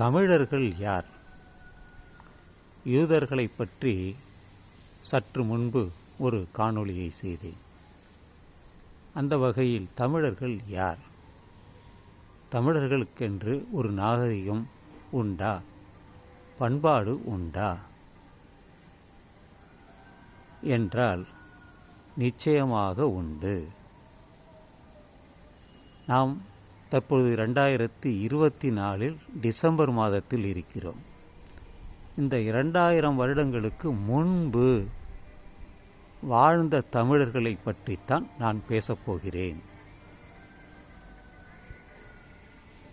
தமிழர்கள் யார்? யூதர்களை பற்றி சற்று முன்பு ஒரு காணொளியை செய்தேன். அந்த வகையில் தமிழர்கள் யார்? தமிழர்களுக்கென்று ஒரு நாகரிகம் உண்டா? பண்பாடு உண்டா? என்றால் நிச்சயமாக உண்டு. நாம் தற்பொழுது ரெண்டாயிரத்தி இருபத்தி நாலில் டிசம்பர் மாதத்தில் இருக்கிறோம். இந்த இரண்டாயிரம் வருடங்களுக்கு முன்பு வாழ்ந்த தமிழர்களை பற்றித்தான் நான் பேசப்போகிறேன்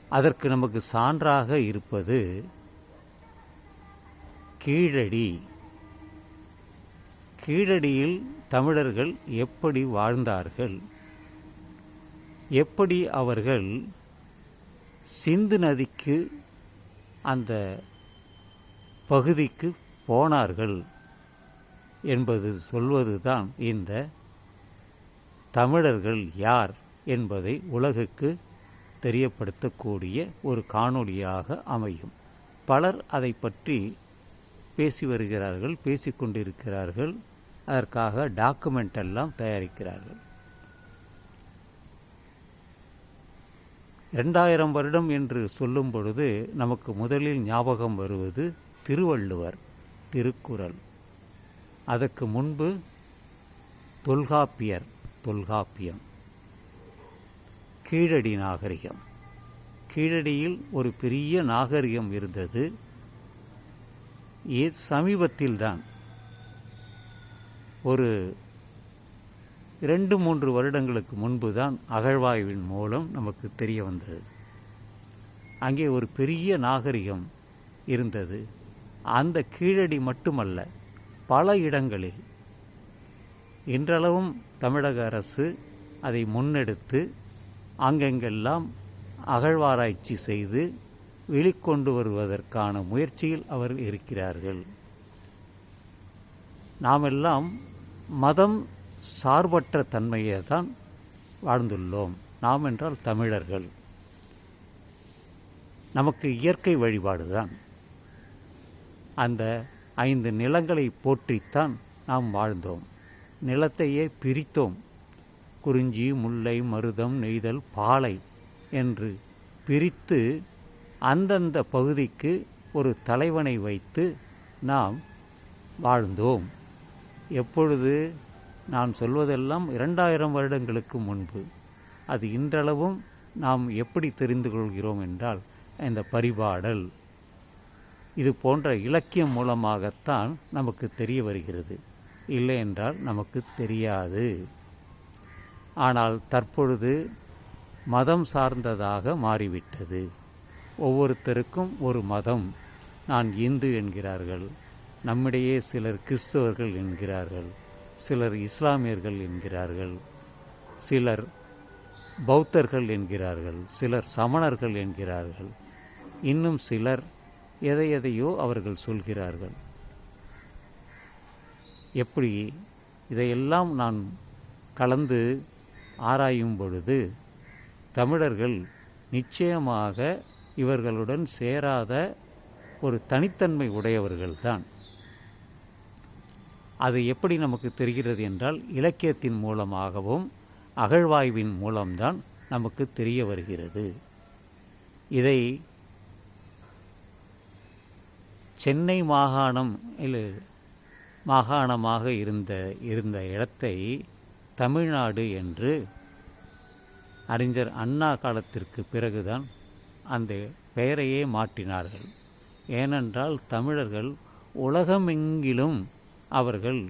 அதற்கு நமக்கு சான்றாக இருப்பது கீழடி. கீழடியில் தமிழர்கள் எப்படி வாழ்ந்தார்கள்? எப்படி அவர்கள் சிந்து நதிக்கு அந்த பகுதிக்கு போனார்கள் என்பது சொல்வதுதான் இந்த தமிழர்கள் யார் என்பதை உலகுக்கு தெரியப்படுத்தக்கூடிய ஒரு காணொளியாக அமையும். பலர் அதை பற்றி பேசி வருகிறார்கள் பேசிக்கொண்டிருக்கிறார்கள் அதற்காக டாக்குமெண்ட் எல்லாம் தயாரிக்கிறார்கள். இரண்டாயிரம் வருடம் என்று சொல்லும் பொழுது நமக்கு முதலில் ஞாபகம் வருவது திருவள்ளுவர் திருக்குறள். அதற்கு முன்பு தொல்காப்பியர் தொல்காப்பியம். கீழடி நாகரிகம். கீழடியில் ஒரு பெரிய நாகரிகம் இருந்தது. சமீபத்தில்தான் ஒரு இரண்டு மூன்று வருடங்களுக்கு முன்பு தான் அகழ்வாய்வின் மூலம் நமக்கு தெரிய வந்தது. அங்கே ஒரு பெரிய நாகரிகம் இருந்தது. அந்த கீழடி மட்டுமல்ல பல இடங்களில். இன்றளவும் தமிழக அரசு அதை முன்னெடுத்து அங்கெங்கெல்லாம் அகழ்வாராய்ச்சி செய்து வெளிக்கொண்டு வருவதற்கான முயற்சியில் அவர் இருக்கிறார்கள். நாமெல்லாம் மதம் சார்பற்ற தன்மையை தான் வாழ்ந்துள்ளோம். நாம் என்றால் தமிழர்கள். நமக்கு இயற்கை வழிபாடு தான். அந்த ஐந்து நிலங்களை போற்றித்தான் நாம் வாழ்ந்தோம். நிலத்தையே பிரித்தோம். குறிஞ்சி முல்லை மருதம் நெய்தல் பாலை என்று பிரித்து அந்தந்த பகுதிக்கு ஒரு தலைவனை வைத்து நாம் வாழ்ந்தோம். எப்பொழுது நான் சொல்வதெல்லாம் இரண்டாயிரம் வருடங்களுக்கு முன்பு. அது இன்றளவும் நாம் எப்படி தெரிந்து கொள்கிறோம் என்றால் இந்த பரிபாடல். இது போன்ற இலக்கியம் மூலமாகத்தான் நமக்கு தெரிய வருகிறது. இல்லை என்றால் நமக்கு தெரியாது. ஆனால் தற்பொழுது மதம் சார்ந்ததாக மாறிவிட்டது. ஒவ்வொருத்தருக்கும் ஒரு மதம். நான் இந்து என்கிறார்கள். நம்மிடையே சிலர் கிறிஸ்தவர்கள் என்கிறார்கள். சிலர் இஸ்லாமியர்கள் என்கிறார்கள் சிலர் பௌத்தர்கள் என்கிறார்கள் சிலர் சமணர்கள் என்கிறார்கள். இன்னும் சிலர் எதை எதையோ அவர்கள் சொல்கிறார்கள். எப்படி இதையெல்லாம் நான் கலந்து ஆராயும் பொழுது தமிழர்கள் நிச்சயமாக இவர்களுடன் சேராத ஒரு தனித்தன்மை உடையவர்கள்தான். அது எப்படி நமக்கு தெரிகிறது என்றால் இலக்கியத்தின் மூலமாகவும் அகழ்வாய்வின் மூலம்தான் நமக்கு தெரிய வருகிறது. இதை சென்னை மாகாணம் இல்லை மாகாணமாக இருந்த இருந்த இடத்தை தமிழ்நாடு என்று அறிஞர் அண்ணா காலத்திற்கு பிறகுதான் அந்த பெயரையே மாற்றினார்கள். ஏனென்றால் தமிழர்கள் உலகமெங்கிலும் அவர்கள்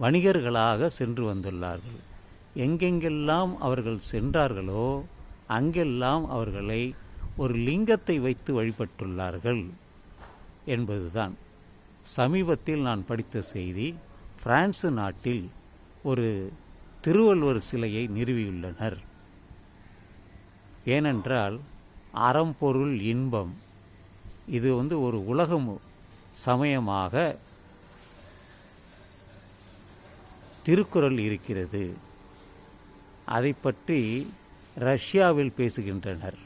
வணிகர்களாக சென்று வந்துள்ளார்கள். எங்கெங்கெல்லாம் அவர்கள் சென்றார்களோ அங்கெல்லாம் அவர்களை ஒரு லிங்கத்தை வைத்து வழிபட்டுள்ளார்கள் என்பதுதான். சமீபத்தில் நான் படித்த செய்தி பிரான்சு நாட்டில் ஒரு திருவள்ளுவர் சிலையை நிறுவியுள்ளனர். ஏனென்றால் அறம்பொருள் இன்பம் இது வந்து ஒரு உலகம் சமயமாக திருக்குறள் இருக்கிறது. அதை பற்றி ரஷ்யாவில் பேசுகின்றனர்.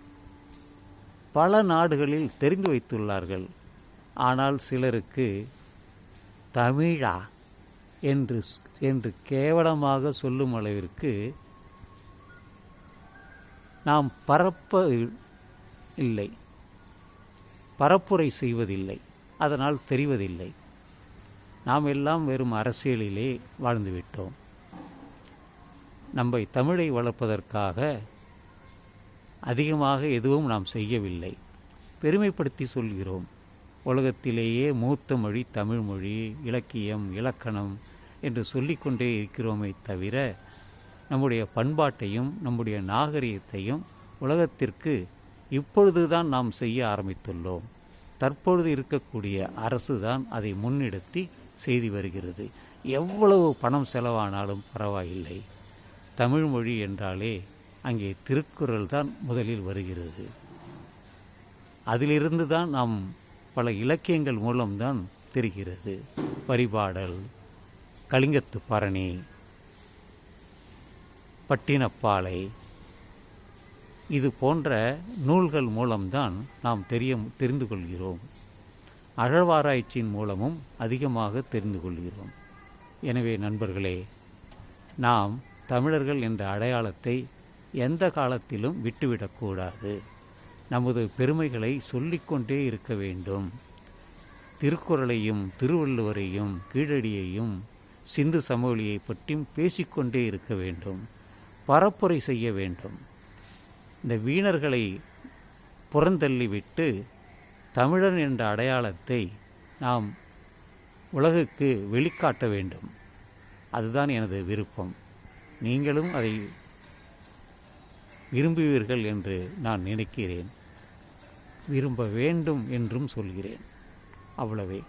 பல நாடுகளில் தெரிந்து வைத்துள்ளார்கள். ஆனால் சிலருக்கு தமிழா என்று என்று கேவலமாக சொல்லும் அளவிற்கு நாம் பரப்ப இல்லை. பரப்புரை செய்வதில்லை. அதனால் தெரிவதில்லை. நாம் எல்லாம் வெறும் அரசியலிலே வாழ்ந்துவிட்டோம். நம்மை தமிழை வளர்ப்பதற்காக அதிகமாக எதுவும் நாம் செய்யவில்லை. பெருமைப்படுத்தி சொல்கிறோம் உலகத்திலேயே மூத்த மொழி தமிழ் மொழி இலக்கியம் இலக்கணம் என்று சொல்லிக்கொண்டே இருக்கிறோமே தவிர நம்முடைய பண்பாட்டையும் நம்முடைய நாகரிகத்தையும் உலகத்திற்கு இப்பொழுதுதான் நாம் செய்ய ஆரம்பித்துள்ளோம். தற்பொழுது இருக்கக்கூடிய அரசு தான் அதை முன்னெடுத்தி செய்தி வருகிறது. எவ்வளவு பணம் செலவானாலும் பரவாயில்லை. தமிழ் மொழி என்றாலே அங்கே திருக்குறள் தான் முதலில் வருகிறது. அதிலிருந்து தான் நாம் பல இலக்கியங்கள் மூலம்தான் தெரிகிறது. பரிபாடல் கலிங்கத்து பரணி பட்டினப்பாலை இது போன்ற நூல்கள் மூலம்தான் நாம் தெரிய தெரிந்து கொள்கிறோம். அகழ்வாராய்ச்சியின் மூலமும் அதிகமாக தெரிந்து கொள்கிறோம். எனவே நண்பர்களே நாம் தமிழர்கள் என்ற அடையாளத்தை எந்த காலத்திலும் விட்டுவிடக்கூடாது நமது பெருமைகளை சொல்லிக்கொண்டே இருக்க வேண்டும். திருக்குறளையும் திருவள்ளுவரையும் கீழடியையும் சிந்து சமவெளியை பற்றியும் பேசிக்கொண்டே இருக்க வேண்டும். பரப்புரை செய்ய வேண்டும். இந்த வீணர்களை புறந்தள்ளிவிட்டு தமிழன் என்ற அடையாளத்தை நாம் உலகுக்கு வெளிக்காட்ட வேண்டும். அதுதான் எனது விருப்பம். நீங்களும் அதை விரும்புவீர்கள் என்று நான் நினைக்கிறேன். விரும்ப வேண்டும் என்றும் சொல்கிறேன். அவ்வளவே.